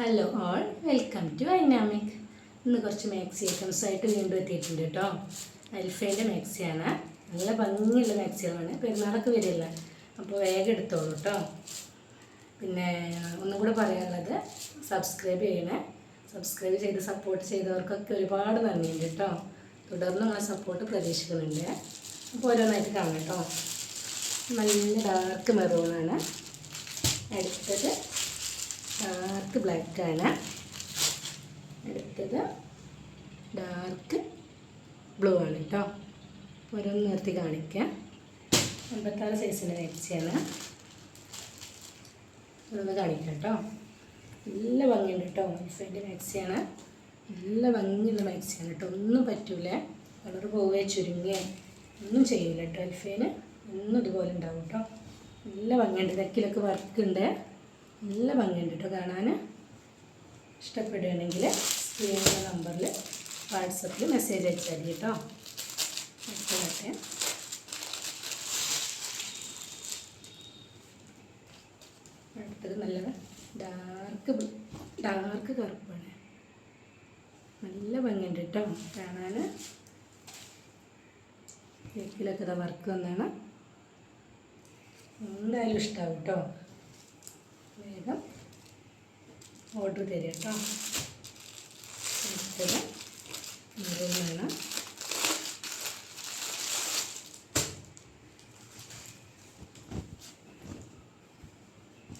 Hello all welcome to dynamic ഇന്ന് കുറച്ച് maxi items ആയിട്ട് വീണ്ടും എത്തിയിട്ടുണ്ട് കേട്ടോ അൽഫേന്റെ മാക്സിയാണ് നല്ല ഭംഗിയുള്ള മാക്സികളാണ് പെരുന്നാളൊക്കെ വരില്ല അപ്പോൾ വേഗം എടുത്തോളൂ കേട്ടോ പിന്നെ ഒന്നും കൂടെ പറയാനുള്ളത് സബ്സ്ക്രൈബ് ചെയ്യണേ. സബ്സ്ക്രൈബ് ചെയ്ത് സപ്പോർട്ട് ചെയ്തവർക്കൊക്കെ ഒരുപാട് നന്ദിയുണ്ട് കേട്ടോ തുടർന്ന് നമ്മളെ സപ്പോർട്ട് പ്രതീക്ഷിക്കുന്നുണ്ട്. അപ്പോൾ ഓരോന്നായിട്ട് കാണാം കേട്ടോ നല്ല ഡാർക്ക് മെറൂണാണ് അടുത്തത് ഡാർക്ക് ബ്ലാക്ക് ആണ്. അടുത്തത് ഡാർക്ക് ബ്ലൂ ആണ് കേട്ടോ ഓരോന്ന് നിർത്തി കാണിക്കാം. അമ്പത്താറ് സൈസിന്റെ മേടിച്ചാണ് ഓരോന്ന് കാണിക്കാം കേട്ടോ നല്ല ഭംഗിയുണ്ട് കേട്ടോ സൈഡിന്റെ മാക്സിയാണ് നല്ല ഭംഗിയുള്ള മാക്സിയാണ് കേട്ടോ ഒന്നും പറ്റൂല. കളർ പോവുകയോ ചുരുങ്ങുകയോ ഒന്നും ചെയ്യില്ല കേട്ടോ എൽഫേന് ഒന്നും ഇതുപോലെ ഉണ്ടാവും കേട്ടോ നല്ല ഭംഗിയുണ്ട്. നെക്കിലൊക്കെ വർക്ക് ഉണ്ട്. നല്ല ഭംഗിയുണ്ട് കേട്ടോ കാണാൻ ഇഷ്ടപ്പെടുകയാണെങ്കിൽ സ്ക്രീനിലെ നമ്പറിൽ വാട്സപ്പിൽ മെസ്സേജ് അയച്ചാൽ മതി കേട്ടോ അയച്ചോട്ടെ. അടുത്തത് നല്ല ഡാർക്ക് ഡാർക്ക് കറുപ്പാണ്. നല്ല ഭംഗിയുണ്ട് കേട്ടോ കാണാൻ ഇതാ വർക്ക് വന്നാണ്. എന്തായാലും ഇഷ്ടമാവും കേട്ടോ വേഗം ഓർഡർ തരിക കേട്ടോ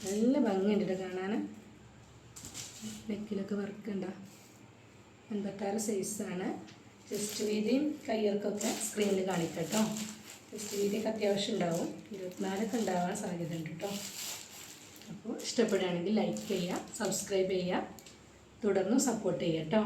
നല്ല ഭംഗിയുണ്ട് കേട്ടോ കാണാൻ നെക്കിലൊക്കെ വർക്ക് ഉണ്ടോ എൺപത്താറ് സൈസാണ് ചെസ്റ്റ് വീതിയും കയ്യർക്കൊക്കെ സ്ക്രീനിൽ കാണിക്കാം കേട്ടോ ചെസ്റ്റ് വീതിയൊക്കെ അത്യാവശ്യം ഉണ്ടാവും ഇരുപത്തിനാലൊക്കെ ഉണ്ടാവാൻ സാധ്യത ഉണ്ട് കേട്ടോ അപ്പോൾ ഇഷ്ടപ്പെടുകയാണെങ്കിൽ ലൈക്ക് ചെയ്യുക സബ്സ്ക്രൈബ് ചെയ്യുക. തുടർന്ന് സപ്പോർട്ട് ചെയ്യുക കേട്ടോ